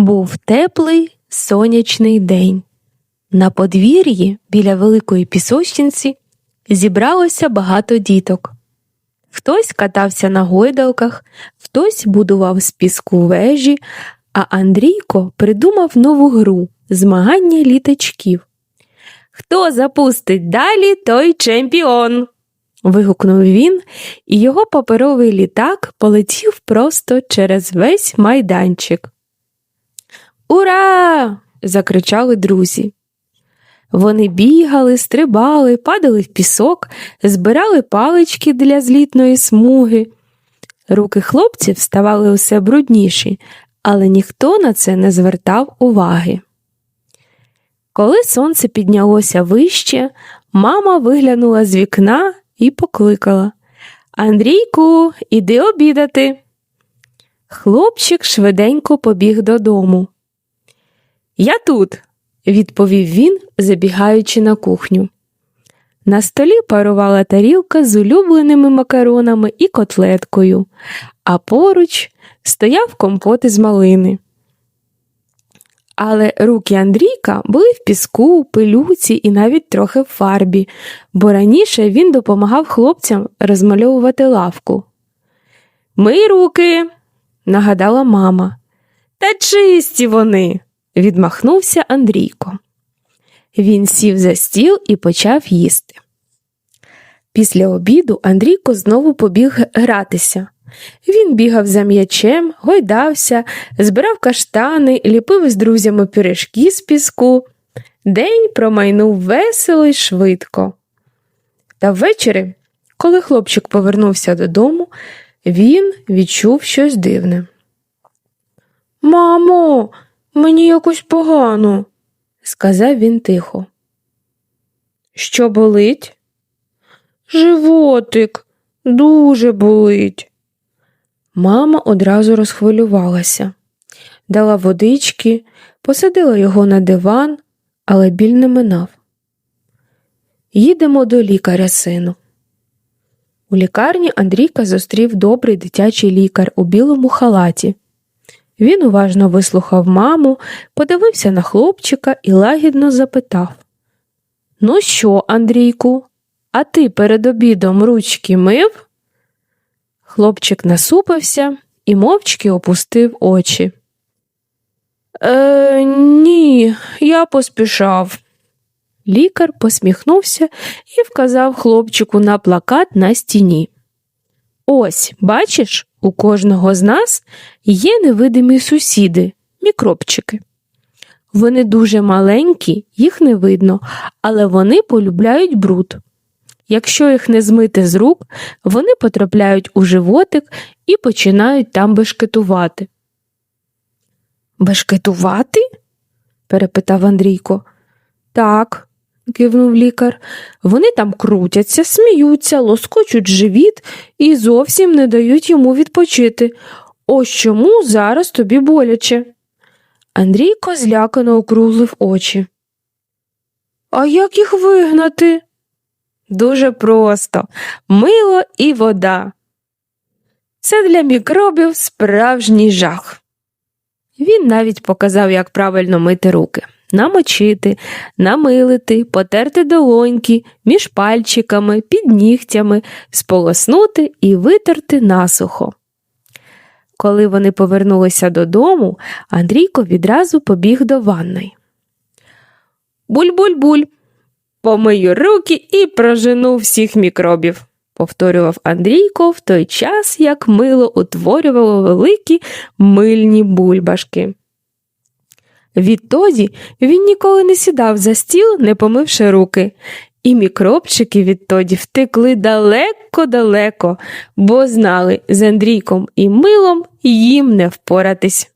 Був теплий сонячний день. На подвір'ї біля великої пісочниці зібралося багато діток. Хтось катався на гойдалках, хтось будував з піску вежі, а Андрійко придумав нову гру змагання літачків. Хто запустить далі, той чемпіон. вигукнув він, і його паперовий літак полетів просто через весь майданчик. Ура! закричали друзі. Вони бігали, стрибали, падали в пісок, збирали палички для злітної смуги. Руки хлопців ставали усе брудніші, але ніхто на це не звертав уваги. Коли сонце піднялося вище, мама виглянула з вікна і покликала Андрійку, іди обідати. Хлопчик швиденько побіг додому. Я тут, відповів він, забігаючи на кухню. На столі парувала тарілка з улюбленими макаронами і котлеткою, а поруч стояв компот із малини. Але руки Андрійка були в піску, пилюці і навіть трохи в фарбі, бо раніше він допомагав хлопцям розмальовувати лавку. Мий руки, нагадала мама. Та чисті вони, відмахнувся Андрійко. Він сів за стіл і почав їсти. Після обіду Андрійко знову побіг гратися. Він бігав за м'ячем, гойдався, збирав каштани, ліпив із друзями пиріжки з піску. День промайнув весело й швидко. Та ввечері, коли хлопчик повернувся додому, він відчув щось дивне. Мамо, мені якось погано, сказав він тихо. Що болить? Животик дуже болить. Мама одразу розхвилювалася, дала водички, посадила його на диван, але біль не минав. Їдемо до лікаря, сину. У лікарні Андрійка зустрів добрий дитячий лікар у білому халаті. Він уважно вислухав маму, подивився на хлопчика і лагідно запитав Ну що, Андрійку, а ти перед обідом ручки мив? Хлопчик насупився і мовчки опустив очі. Е, ні, я поспішав. Лікар посміхнувся і вказав хлопчику на плакат на стіні. Ось, бачиш, у кожного з нас є невидимі сусіди, мікробчики. Вони дуже маленькі, їх не видно, але вони полюбляють бруд. Якщо їх не змити з рук, вони потрапляють у животик і починають там бешкетувати. Бешкетувати? перепитав Андрійко. Так, кивнув лікар. Вони там крутяться, сміються, лоскочуть живіт і зовсім не дають йому відпочити. Ось чому зараз тобі боляче. Андрійко злякано округлив очі. А як їх вигнати? Дуже просто мило і вода. Це для мікробів справжній жах. Він навіть показав, як правильно мити руки намочити, намилити, потерти долоньки між пальчиками, під нігтями, сполоснути і витерти насухо. Коли вони повернулися додому, Андрійко відразу побіг до ванної. Буль-буль-буль, помию руки і прожену всіх мікробів, повторював Андрійко в той час, як мило утворювало великі мильні бульбашки. Відтоді він ніколи не сідав за стіл, не помивши руки, і мікробчики відтоді втекли далеко-далеко, бо знали, з Андрійком і милом їм не впоратись.